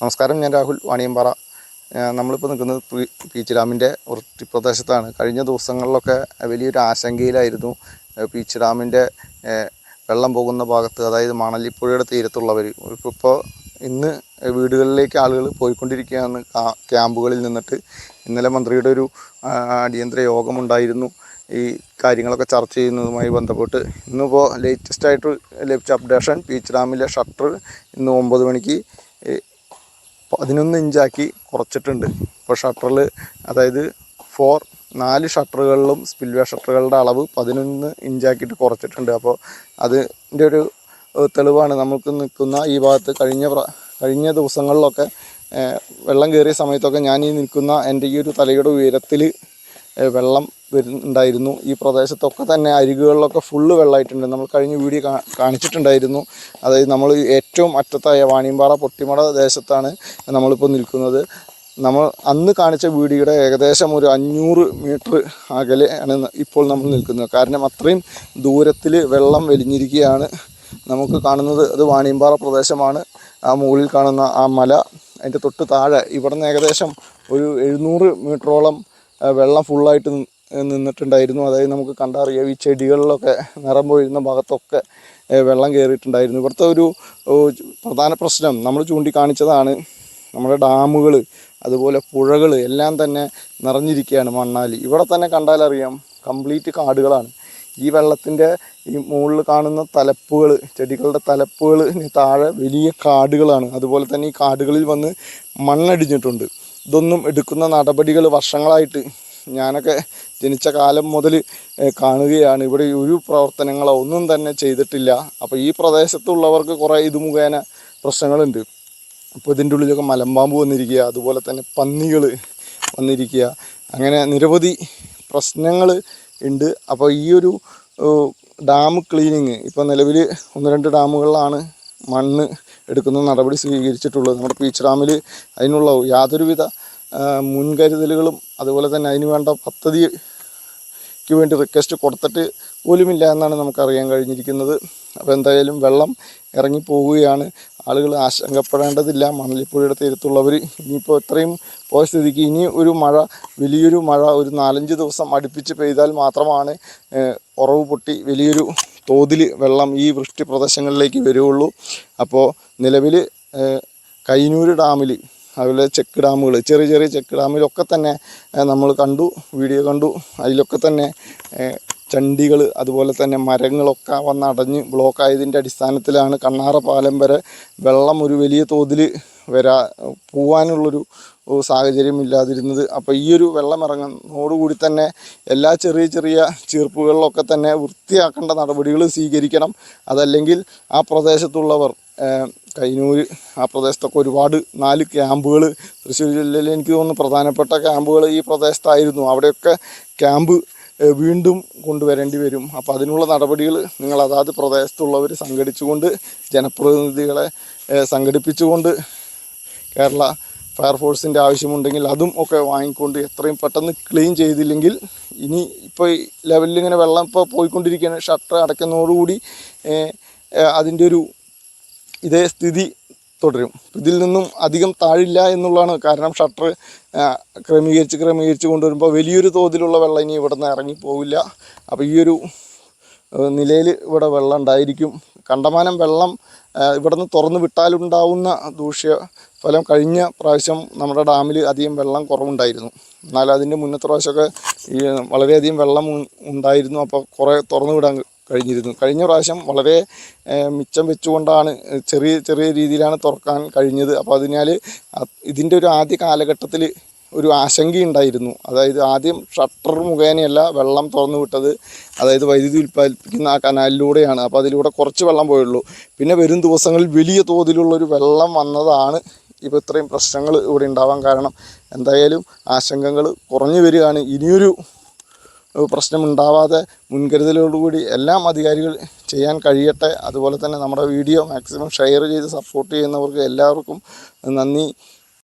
നമസ്കാരം ഞാൻ രാഹുൽ വാണിയമ്പാറ. നമ്മളിപ്പോൾ നിൽക്കുന്നത് പി ഡാമിന്റെ വൃത്തി പ്രദേശത്താണ് കഴിഞ്ഞ ദിവസങ്ങളിലൊക്കെ വലിയൊരു ആശങ്കയിലായിരുന്നു ഏഹ് പീച്ച് ഡാമിന്റെ വെള്ളം പോകുന്ന ഭാഗത്ത് അതായത് മണലിപ്പുഴയുടെ തീരത്തുള്ളവർ ഇപ്പോൾ ഇന്ന് വീടുകളിലേക്ക് ആളുകൾ പോയിക്കൊണ്ടിരിക്കുകയാണ്. ക്യാമ്പുകളിൽ നിന്നിട്ട് ഇന്നലെ മന്ത്രിയുടെ ഒരു അടിയന്തര യോഗമുണ്ടായിരുന്നു. ഈ കാര്യങ്ങളൊക്കെ ചർച്ച ചെയ്യുന്നതുമായി ബന്ധപ്പെട്ട് ഇന്നിപ്പോൾ ലേറ്റസ്റ്റ് ആയിട്ട് ലഭിച്ച അപ്ഡേഷൻ പീച്ച് ഡാമിലെ ഷട്ടർ ഇന്ന് ഒമ്പത് മണിക്ക് പതിനൊന്ന് ഇഞ്ചാക്കി കുറച്ചിട്ടുണ്ട്. ഇപ്പോൾ ഷട്ടറിൽ അതായത് ഫോർ നാല് ഷട്ടറുകളിലും സ്പിൽവേ ഷട്ടറുകളുടെ അളവ് പതിനൊന്ന് ഇഞ്ചാക്കിയിട്ട് കുറച്ചിട്ടുണ്ട്. അപ്പോൾ അതിന്റെ ഒരു തെളിവാണ് നമുക്ക് നിൽക്കുന്ന ഈ ഭാഗത്ത് കഴിഞ്ഞ കഴിഞ്ഞ ദിവസങ്ങളിലൊക്കെ വെള്ളം കയറിയ സമയത്തൊക്കെ ഞാൻ ഈ നിൽക്കുന്ന എന്റെ ഈ ഒരു തലയുടെ ഉയരത്തിൽ വെള്ളം വരുന്നുണ്ടായിരുന്നു ഈ പ്രദേശത്തൊക്കെ തന്നെ അരികുകളിലൊക്കെ ഫുള്ള് വെള്ളമായിട്ടുണ്ട്. നമ്മൾ കഴിഞ്ഞ വീഡിയോ കാണിച്ചിട്ടുണ്ടായിരുന്നു. അതായത് നമ്മൾ ഏറ്റവും അറ്റത്തായ വാണിയമ്പാറ പൊട്ടിമട ദേശത്താണ് നമ്മളിപ്പോൾ നിൽക്കുന്നത്. നമ്മൾ അന്ന് കാണിച്ച വീടിയുടെ ഏകദേശം ഒരു അഞ്ഞൂറ് മീറ്റർ അകലെ ആണ് ഇപ്പോൾ നമ്മൾ നിൽക്കുന്നത്. കാരണം അത്രയും ദൂരത്തിൽ വെള്ളം വലിഞ്ഞിരിക്കുകയാണ് നമുക്ക് കാണുന്നത്. അത് വാണിയമ്പാറ പ്രദേശമാണ്. ആ മുകളിൽ കാണുന്ന ആ മല അതിന്റെ തൊട്ട് താഴെ ഇവിടുന്ന് ഏകദേശം ഒരു എഴുന്നൂറ് മീറ്ററോളം വെള്ളം ഫുള്ളായിട്ട് നിന്നിട്ടുണ്ടായിരുന്നു. അതായത് നമുക്ക് കണ്ടറിയാം ഈ ചെടികളിലൊക്കെ നിറം പോയിരുന്ന ഭാഗത്തൊക്കെ വെള്ളം കയറിയിട്ടുണ്ടായിരുന്നു ഇവിടുത്തെ ഒരു പ്രധാന പ്രശ്നം നമ്മൾ ചൂണ്ടിക്കാണിച്ചതാണ്. നമ്മുടെ ഡാമുകൾ അതുപോലെ പുഴകൾ എല്ലാം തന്നെ നിറഞ്ഞിരിക്കുകയാണ് മണ്ണാലി. ഇവിടെ തന്നെ കണ്ടാലറിയാം കംപ്ലീറ്റ് കാടുകളാണ്. ഈ വെള്ളത്തിന്റെ ഈ മുകളിൽ കാണുന്ന തലപ്പുകൾ ചെടികളുടെ തലപ്പുകൾ താഴെ വലിയ കാടുകളാണ്. അതുപോലെ തന്നെ ഈ കാടുകളിൽ വന്ന് മണ്ണടിഞ്ഞിട്ടുണ്ട്. ഇതൊന്നും എടുക്കുന്ന നടപടികൾ വർഷങ്ങളായിട്ട് ഞാനൊക്കെ ജനിച്ച കാലം മുതൽ കാണുകയാണ്. ഇവിടെ ഒരു പ്രവർത്തനങ്ങളോ ഒന്നും തന്നെ ചെയ്തിട്ടില്ല. അപ്പോൾ ഈ പ്രദേശത്തുള്ളവർക്ക് കുറേ ഇത് മുഖേന പ്രശ്നങ്ങളുണ്ട്. അപ്പോൾ ഇതിന്റെ ഉള്ളിലൊക്കെ മലമ്പാമ്പ് വന്നിരിക്കുക അതുപോലെ തന്നെ പന്നികൾ വന്നിരിക്കുക. അങ്ങനെ നിരവധി പ്രശ്നങ്ങൾ ഉണ്ട്. അപ്പോൾ ഈ ഒരു ഡാം ക്ലീനിങ് ഇപ്പോൾ നിലവിൽ ഒന്ന് രണ്ട് ഡാമുകളിലാണ് മണ്ണ് എടുക്കുന്ന നടപടി സ്വീകരിച്ചിട്ടുള്ളത്. നമ്മുടെ പീച്ച് ഡാമിൽ അതിനുള്ള യാതൊരുവിധ മുൻകരുതലുകളും അതുപോലെ തന്നെ അതിന് വേണ്ട പദ്ധതിക്ക് വേണ്ടി റിക്വസ്റ്റ് കൊടുത്തിട്ട് പോലുമില്ല എന്നാണ് നമുക്കറിയാൻ കഴിഞ്ഞിരിക്കുന്നത്. അപ്പോൾ എന്തായാലും വെള്ളം ഇറങ്ങി പോവുകയാണ് ആളുകൾ ആശങ്കപ്പെടേണ്ടതില്ല. മണലിപ്പുഴയുടെ തീരത്തുള്ളവർ ഇനിയിപ്പോൾ ഇത്രയും പോയ സ്ഥിതിക്ക് ഇനി ഒരു മഴ വലിയൊരു മഴ ഒരു നാലഞ്ച് ദിവസം അടുപ്പിച്ച് പെയ്താൽ മാത്രമാണ് ഉറവ് പൊട്ടി വലിയൊരു തോതിൽ വെള്ളം ഈ വൃഷ്ടി പ്രദേശങ്ങളിലേക്ക് വരികയുള്ളൂ. അപ്പോൾ നിലവിൽ കൈനൂര് ഡാമിൽ അതുപോലെ ചെക്ക് ഡാമുകൾ ചെറിയ ചെറിയ ചെക്ക് ഡാമിലൊക്കെ തന്നെ നമ്മൾ കണ്ടു വീഡിയോ കണ്ടു. അതിലൊക്കെ തന്നെ ചണ്ടികൾ അതുപോലെ തന്നെ മരങ്ങളൊക്കെ ബ്ലോക്ക് ആയതിന്റെ അടിസ്ഥാനത്തിലാണ് കണ്ണാറ പാലം വരെ വെള്ളം ഒരു വലിയ തോതിൽ വരാ പോവാനുള്ളൊരു സാഹചര്യം ഇല്ലാതിരുന്നത്. അപ്പോൾ ഈ ഒരു വെള്ളം ഇറങ്ങുന്നതോടുകൂടി തന്നെ എല്ലാ ചെറിയ ചെറിയ ചീർപ്പുകളിലൊക്കെ തന്നെ വൃത്തിയാക്കേണ്ട നടപടികൾ സ്വീകരിക്കണം. അതല്ലെങ്കിൽ ആ പ്രദേശത്തുള്ളവർ കൈനൂര് ആ പ്രദേശത്തൊക്കെ ഒരുപാട് നാല് ക്യാമ്പുകൾ. തൃശ്ശൂർ ജില്ലയിൽ എനിക്ക് തോന്നുന്നു പ്രധാനപ്പെട്ട ക്യാമ്പുകൾ ഈ പ്രദേശത്തായിരുന്നു. അവിടെയൊക്കെ ക്യാമ്പ് വീണ്ടും കൊണ്ടുവരേണ്ടി വരും. അപ്പോൾ അതിനുള്ള നടപടികൾ നിങ്ങൾ അതാത് പ്രദേശത്തുള്ളവർ സംഘടിച്ചുകൊണ്ട് ജനപ്രതിനിധികളെ സംഘടിപ്പിച്ചുകൊണ്ട് കേരള ഫയർഫോഴ്സിന്റെ ആവശ്യമുണ്ടെങ്കിൽ അതും ഒക്കെ വാങ്ങിക്കൊണ്ട് എത്രയും പെട്ടെന്ന് ക്ലീൻ ചെയ്തില്ലെങ്കിൽ ഇനി ഇപ്പോൾ ലെവലിൽ ഇങ്ങനെ വെള്ളം ഇപ്പോൾ പോയിക്കൊണ്ടിരിക്കുകയാണ്. ഷട്ടർ അടയ്ക്കുന്നതോടുകൂടി അതിന്റെ ഒരു ഇതേ സ്ഥിതി തുടരും. ഇതിൽ നിന്നും അധികം താഴില്ല എന്നുള്ളതാണ് കാരണം ഷട്ടർ ക്രമീകരിച്ച് ക്രമീകരിച്ച് കൊണ്ടുവരുമ്പോൾ വലിയൊരു തോതിലുള്ള വെള്ളം ഇനി ഇവിടെ നിന്ന് ഇറങ്ങിപ്പോവില്ല. അപ്പോൾ ഈ ഒരു നിലയിൽ ഇവിടെ വെള്ളം ഉണ്ടായിരിക്കും. കണ്ടമാനം വെള്ളം ഇവിടെ നിന്ന് തുറന്നു വിട്ടാലുണ്ടാവുന്ന ദൂഷ്യ ഫലം കഴിഞ്ഞ പ്രാവശ്യം നമ്മുടെ ഡാമിൽ അധികം വെള്ളം കുറവുണ്ടായിരുന്നു. എന്നാൽ അതിന്റെ മുന്നത്തെ പ്രാവശ്യമൊക്കെ ഈ വളരെയധികം വെള്ളം ഉണ്ടായിരുന്നു. അപ്പോൾ കുറേ തുറന്നു വിടാൻ കഴിഞ്ഞിരുന്നു. കഴിഞ്ഞ പ്രാവശ്യം വളരെ മിച്ചം വെച്ചുകൊണ്ടാണ് ചെറിയ ചെറിയ രീതിയിലാണ് തുറക്കാൻ കഴിഞ്ഞത്. അപ്പോൾ അതിനാൽ ഇതിന്റെ ഒരു ആദ്യ കാലഘട്ടത്തിൽ ഒരു ആശങ്കയുണ്ടായിരുന്നു. അതായത് ആദ്യം ഷട്ടർ മുഖേനയല്ല വെള്ളം തുറന്നു വിട്ടത്. അതായത് വൈദ്യുതി ഉൽപ്പാദിപ്പിക്കുന്ന ആ കനാലിലൂടെയാണ്. അപ്പോൾ അതിലൂടെ കുറച്ച് വെള്ളം പോയുള്ളൂ. പിന്നെ വരും ദിവസങ്ങളിൽ വലിയ തോതിലുള്ളൊരു വെള്ളം വന്നതാണ് ഇപ്പോൾ ഇത്രയും പ്രശ്നങ്ങൾ ഇവിടെ ഉണ്ടാവാൻ കാരണം. എന്തായാലും ആശങ്കകൾ കുറഞ്ഞു വരികയാണ്. ഇനിയൊരു ഏഹ് പ്രശ്നം ഉണ്ടാവാതെ മുൻകരുതലോടുകൂടി എല്ലാം അധികാരികൾ ചെയ്യാൻ കഴിയട്ടെ. അതുപോലെ തന്നെ നമ്മുടെ വീഡിയോ മാക്സിമം ഷെയർ ചെയ്ത് സപ്പോർട്ട് ചെയ്യുന്നവർക്ക് എല്ലാവർക്കും നന്ദി.